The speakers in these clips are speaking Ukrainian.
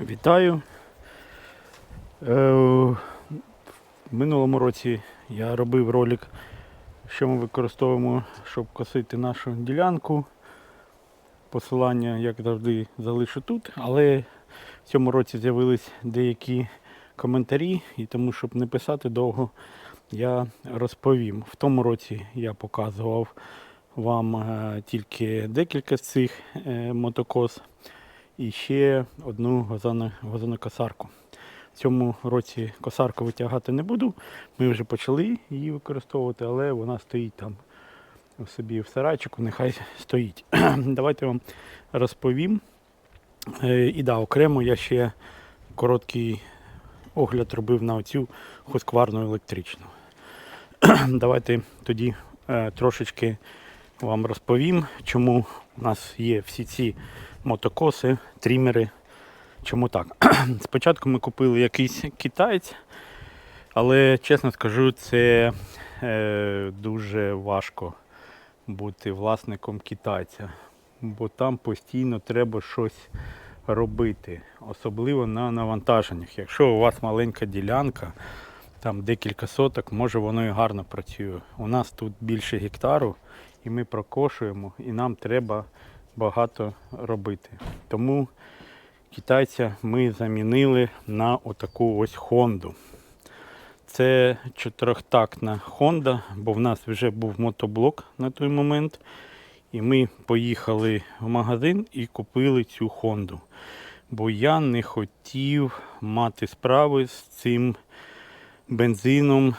Вітаю. Е, В минулому році я робив ролик, що ми використовуємо, щоб косити нашу ділянку. Посилання, як завжди, залишу тут, але в цьому році з'явились деякі коментарі, і тому, щоб не писати довго, я розповім. В тому році я показував вам е, тільки декілька з цих е, мотокос і ще одну газонокосарку. В цьому році косарку витягати не буду. Ми вже почали її використовувати, але вона стоїть там собі в сарайчику, нехай стоїть. Давайте вам розповім. Е, І да, окремо я ще короткий огляд робив на оцю хоскварну електричну. Давайте тоді е, трошечки вам розповім, чому у нас є всі ці мотокоси, трімери. Чому так? Спочатку ми купили якийсь китаєць, але чесно скажу, це е, дуже важко бути власником китайця, бо там постійно треба щось робити, особливо на навантаженнях. Якщо у вас маленька ділянка, там декілька соток, може воно і гарно працює. У нас тут більше гектару, і ми прокошуємо, і нам треба багато робити. Тому китайця ми замінили на отаку ось Хонду. Це чотирьохтактна Honda, бо в нас вже був мотоблок на той момент. І ми поїхали в магазин і купили цю Хонду. Бо я не хотів мати справи з цим бензином,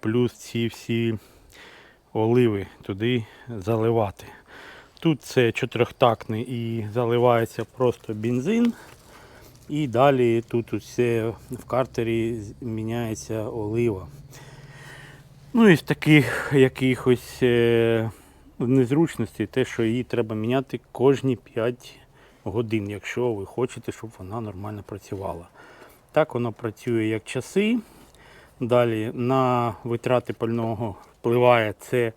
плюс ці всі оливи туди заливати. Тут це чотирьохтактний і заливається просто бензин. І далі тут усе в картері міняється олива. Ну і з таких якихось е, незручностей, те, що її треба міняти кожні 5 годин, якщо ви хочете, щоб вона нормально працювала. Так воно працює як часи. Далі на витрати пального впливає це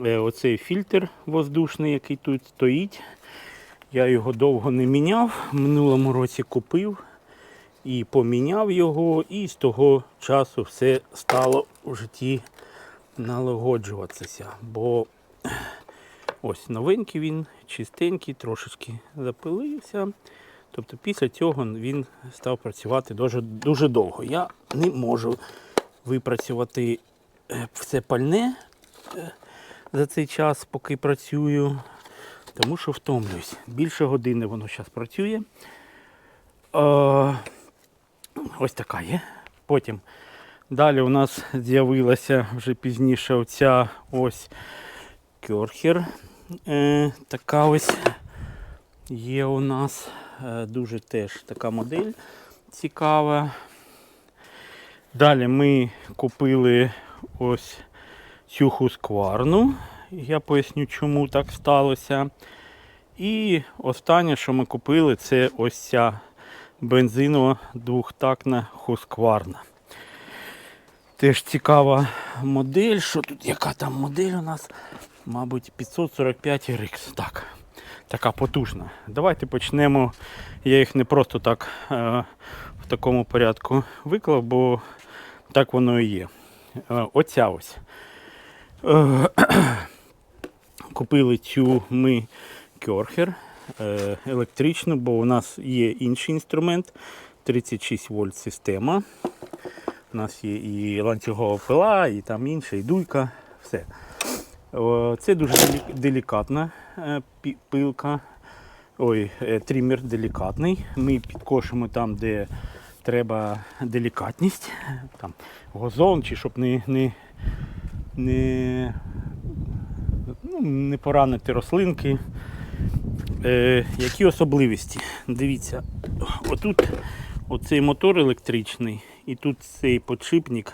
оцей фільтр воздушний, який тут стоїть. Я його довго не міняв. Минулому році купив і поміняв його, і з того часу все стало в житті налагоджуватися. Бо ось новенький він, чистенький, трошечки запилився. Тобто після цього він став працювати дуже, дуже довго. Я не можу випрацювати е, все пальне е, за цей час, поки працюю, тому що втомлююсь. Більше години воно зараз працює. Е, ось така є. Потім далі у нас з'явилася вже пізніше оця ось кьорхер. Е, така ось є у нас. Е, дуже теж така модель цікава. Далі ми купили ось цю хускварну. Я поясню, чому так сталося. І останнє, що ми купили, це ось ця бензинова двохтактна хускварна. Теж цікава модель. Що тут, яка там модель у нас? Мабуть, 545 RX. Так, така потужна. Давайте почнемо. Я їх не просто так е, в такому порядку виклав, бо так воно і є. Е, оця ось. Е, купили цю ми кьорхер е, електричну, бо у нас є інший інструмент 36 вольт система. У нас є і ланцюгова пила, і там інша, і дуйка. Все. Це дуже делікатна е, пилка. Ой, трімер делікатний. Ми підкошимо там, де треба делікатність, там газон, чи щоб не, не, не, ну, не поранити рослинки. Е, які особливості? Дивіться, отут оцей мотор електричний, і тут цей подшипник,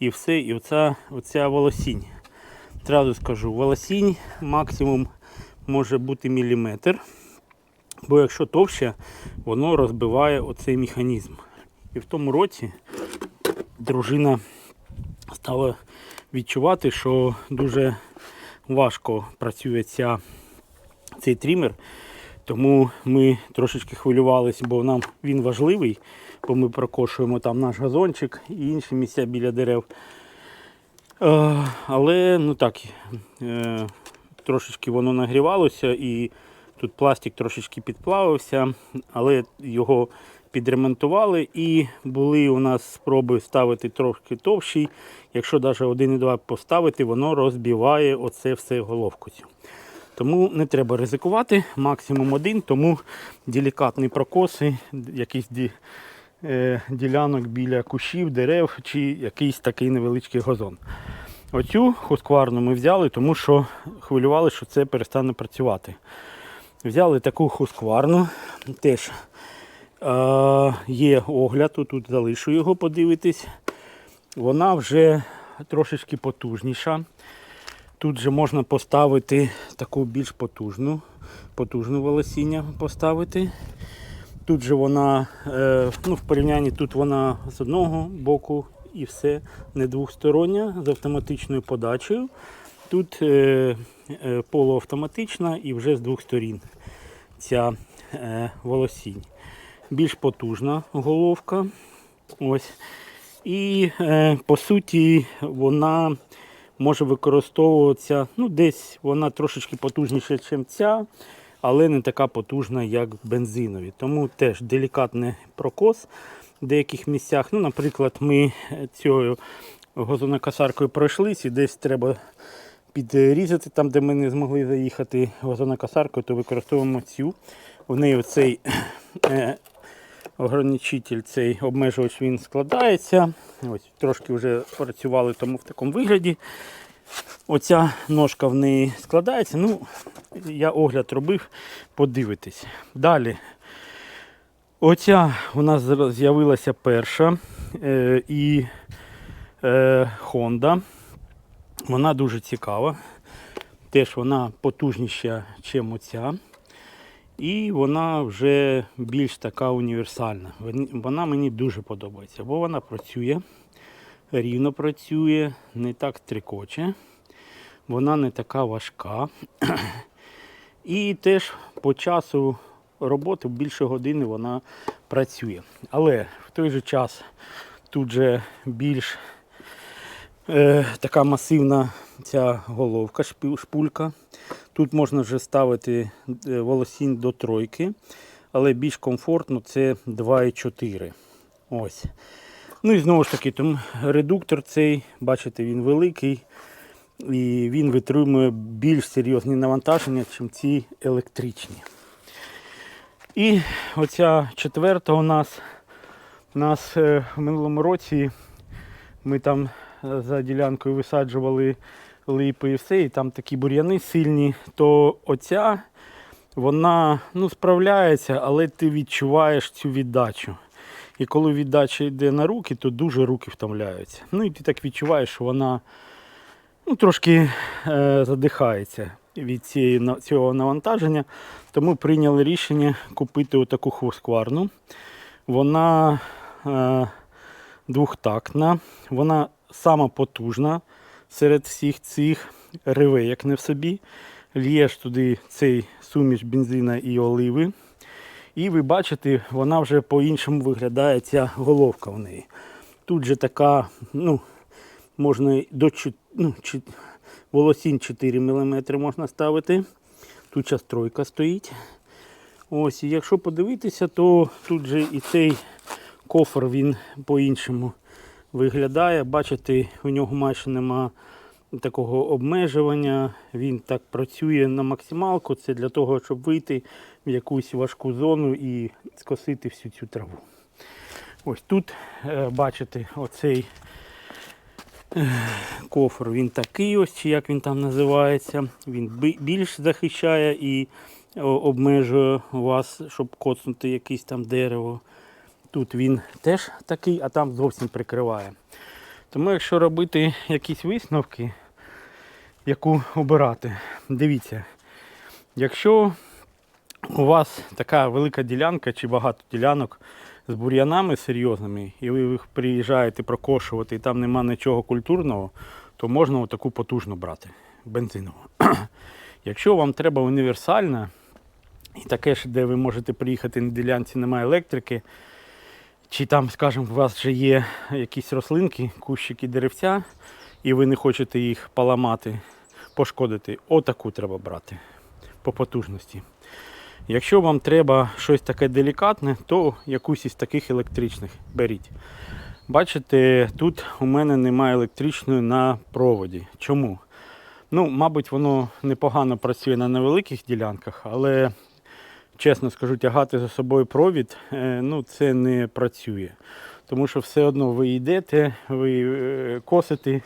і все, і оця, оця волосінь. Зразу скажу, волосінь максимум може бути міліметр, бо якщо товще, воно розбиває оцей механізм. І в тому році дружина стала відчувати, що дуже важко працює ця, цей трімер, Тому ми трошечки хвилювалися, бо нам він важливий, бо ми прокошуємо там наш газончик і інші місця біля дерев. Е, але ну так, е, трошечки воно нагрівалося і тут пластик трошечки підплавився, але його підремонтували і були у нас спроби ставити трошки товщий. Якщо навіть 1,2 поставити, воно розбиває оце все головку. Тому не треба ризикувати, максимум один, тому делікатні прокоси, якісь ді, е, ділянок біля кущів, дерев чи якийсь такий невеличкий газон. Оцю хускварну ми взяли, тому що хвилювали, що це перестане працювати. Взяли таку хускварну, теж є огляд, тут залишу його подивитись. Вона вже трошечки потужніша. Тут же можна поставити таку більш потужну, потужну волосіння поставити. Тут же вона, е, ну, в порівнянні тут вона з одного боку і все, не двохстороння, з автоматичною подачею. Тут е, е, полуавтоматична і вже з двох сторін ця волосінь. Більш потужна головка. Ось. І е, по суті вона може використовуватися, ну десь вона трошечки потужніша, ніж ця, але не така потужна, як бензинові. Тому теж делікатний прокос в деяких місцях. Ну, Наприклад, ми цією газонокосаркою пройшлись і десь треба підрізати там, де ми не змогли заїхати газонокосаркою, то використовуємо цю. В неї оцей е, ограничитель, цей обмежувач він складається. Ось Трошки вже працювали тому в такому вигляді. Оця ножка в неї складається. Ну, я огляд робив, подивитись. Далі. Оця у нас з'явилася перша е, і е, Honda. Вона дуже цікава. Теж вона потужніша, ніж оця. І вона вже більш така універсальна. Вона мені дуже подобається, бо вона працює, рівно працює, не так трикоче, вона не така важка. І теж по часу роботи більше години вона працює. Але в той же час тут же більш е, така масивна ця головка, шпулька. Тут можна вже ставити е, волосінь до тройки, але більш комфортно це 2,4. Ось. Ну і знову ж таки, тому редуктор цей, бачите, він великий і він витримує більш серйозні навантаження, ніж ці електричні. І оця четверта у нас, у нас е, в минулому році ми там е, за ділянкою висаджували липи і все, і там такі бур'яни сильні, то оця вона ну, справляється, але ти відчуваєш цю віддачу. І коли віддача йде на руки, то дуже руки втомляються. Ну і ти так відчуваєш, що вона ну, трошки е, задихається від цієї, цього навантаження. Тому прийняли рішення купити отаку хвоскварну. Вона е, двохтактна, вона сама потужна серед всіх цих реве, як не в собі. Л'єш туди цей суміш бензина і оливи. І ви бачите, вона вже по-іншому виглядає ця головка в неї. Тут же така, ну, можна до ну, волосінь 4 мм можна ставити. Тут час тройка стоїть. Ось, і якщо подивитися, то тут же і цей кофр він по-іншому виглядає. Бачите, у нього майже нема такого обмежування. Він так працює на максималку. Це для того, щоб вийти в якусь важку зону і скосити всю цю траву. Ось тут е, бачите оцей е, кофр, він такий ось, чи як він там називається. Він більш захищає і обмежує вас, щоб коцнути якесь там дерево. Тут він теж такий, а там зовсім прикриває. Тому якщо робити якісь висновки, яку обирати, дивіться, якщо у вас така велика ділянка чи багато ділянок з бур'янами серйозними, і ви приїжджаєте прокошувати, і там нема нічого культурного, то можна таку потужну брати бензинову. Якщо вам треба універсальна, І таке ж, де ви можете приїхати на ділянці, немає електрики. Чи там, скажімо, у вас вже є якісь рослинки, кущики деревця, і ви не хочете їх поламати, пошкодити. Отаку треба брати по потужності. Якщо вам треба щось таке делікатне, то якусь із таких електричних беріть. Бачите, тут у мене немає електричної на проводі. Чому? Ну, мабуть, воно непогано працює на невеликих ділянках, але чесно скажу, тягати за собою провід, е, ну, це не працює. Тому що все одно ви йдете, ви е, косите,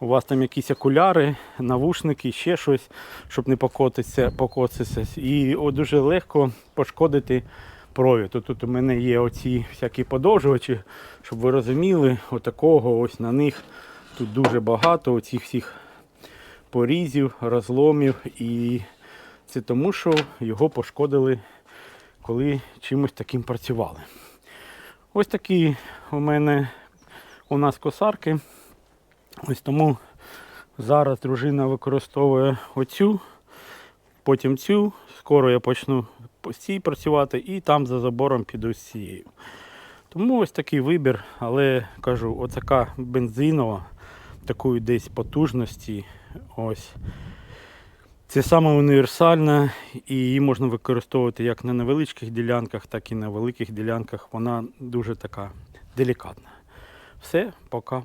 у вас там якісь окуляри, навушники, ще щось, щоб не покотитися, покоцитися. І дуже легко пошкодити провід. Тут, тут у мене є оці всякі подовжувачі, щоб ви розуміли, отакого ось на них тут дуже багато оцих всіх порізів, розломів. І це тому, що його пошкодили, коли чимось таким працювали. Ось такі у мене у нас косарки. Ось тому зараз дружина використовує оцю, потім цю. Скоро я почну по цій працювати і там за забором піду з цією. Тому ось такий вибір, але кажу, оцяка бензинова, такої десь потужності. Ось. Це саме універсальна і її можна використовувати як на невеличких ділянках, так і на великих ділянках. Вона дуже така делікатна. Все, пока.